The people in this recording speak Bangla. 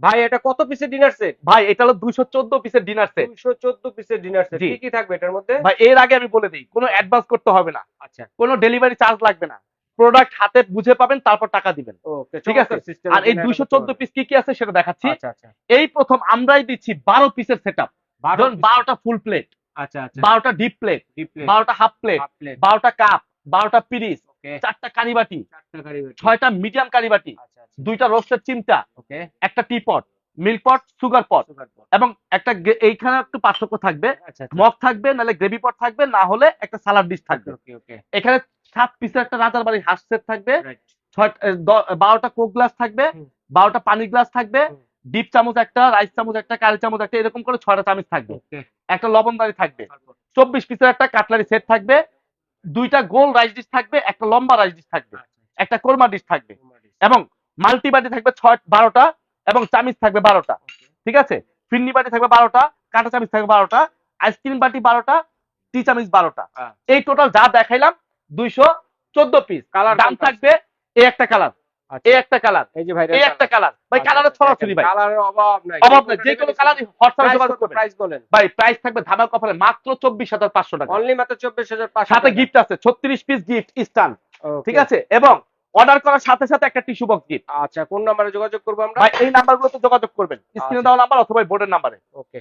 ভাই এটা কত পিসের ডিনার সেট ভাই এটা হলো দুইশো চোদ্দ পিসের ডিনার সেট দুইশো চোদ্দ পিসের ডিনার সেট কি কি থাকবে এটার মধ্যে? ভাই এর আগে আমি বলে দিই কোনো অ্যাডভান্স করতে হবে না। আচ্ছা। কোনো ডেলিভারি চার্জ লাগবে না। প্রোডাক্ট হাতে বুঝে পাবেন তারপর টাকা দিবেন। ওকে ঠিক আছে? আর এই দুইশো চোদ্দ পিস কি কি আছে সেটা দেখাচ্ছি। আচ্ছা আচ্ছা। এই প্রথম আমরাই দিচ্ছি বারো পিসের সেট আপ ধরুন piece। বারোটা ফুল প্লেট আচ্ছা আচ্ছা। বারোটা ডিপ প্লেট ডিসপ্লে বারোটা হাফ প্লেট হাফ প্লেট বারোটা কাপ বারোটা পিরিস চারটা কারিবাটি ছয়টা মিডিয়াম কারিবাটি আচ্ছা আচ্ছা। দুইটা রোস্টের চিমটা একটা টি পট মিল্ক পট সুগার পট। এবং একটা এইখানে একটু পার্থক্য থাকবে। আচ্ছা মগ থাকবে নাহলে গ্রেভি পট থাকবে না হলে একটা সালাড ডিশ থাকবে। এখানে সাত পিসের একটা রাজার বাড়ি হাঁস সেট থাকবে। ছয় বারোটা কোক গ্লাস থাকবে বারোটা পানি গ্লাস থাকবে ডিপ চামচ একটা রাইস চামচ একটা কারি চামচ একটা এরকম করে ছয়টা চামচ থাকবে। একটা লবণদারি থাকবে। চব্বিশ পিসের একটা কাটলারি সেট থাকবে। দুইটা গোল রাইস ডিশ থাকবে একটা লম্বা রাইস ডিশ থাকবে একটা কোরমা ডিশ থাকবে এবং মাল্টিবাটি থাকবে ছয় বারোটা এবং চামিচ থাকবে বারোটা। ঠিক আছে? ফিন্নি বাটি থাকবে বারোটা কাঁটা চামিচ থাকবে বারোটা আইসক্রিম বাটি বারোটা টি চামিচ বারোটা। হ্যাঁ। এই টোটাল যা দেখাইলাম দুইশো চোদ্দ পিস কালার দাম থাকবে এই একটা কালার এই একটা কালার এই যে ভাই এই একটা কালার ভাই কালারের ছড়াছড়ি ভাই। কালারের অভাব নাই। অভাব নাই। যে কোনো কালার হোয়াটসঅ্যাপে যোগাযোগ করবেন। প্রাইস বলেন। ভাই প্রাইস থাকবে ধামাক অফারে মাত্র চব্বিশ হাজার পাঁচশো টাকা। অনলি মাত্র চব্বিশ হাজার পাঁচশো সাথে গিফট আছে ছত্রিশ পিস গিফট স্টান ঠিক আছে? এবং অর্ডার করার সাথে সাথে একটা টিস্যু বক্স গিফট আচ্ছা কোন নাম্বারে যোগাযোগ করব আমরা? ভাই এই নাম্বারগুলোতে যোগাযোগ করবেন। স্ক্রিনে আচ্ছা। দেওয়া নাম্বার অথবা বোর্ডের নাম্বারে ওকে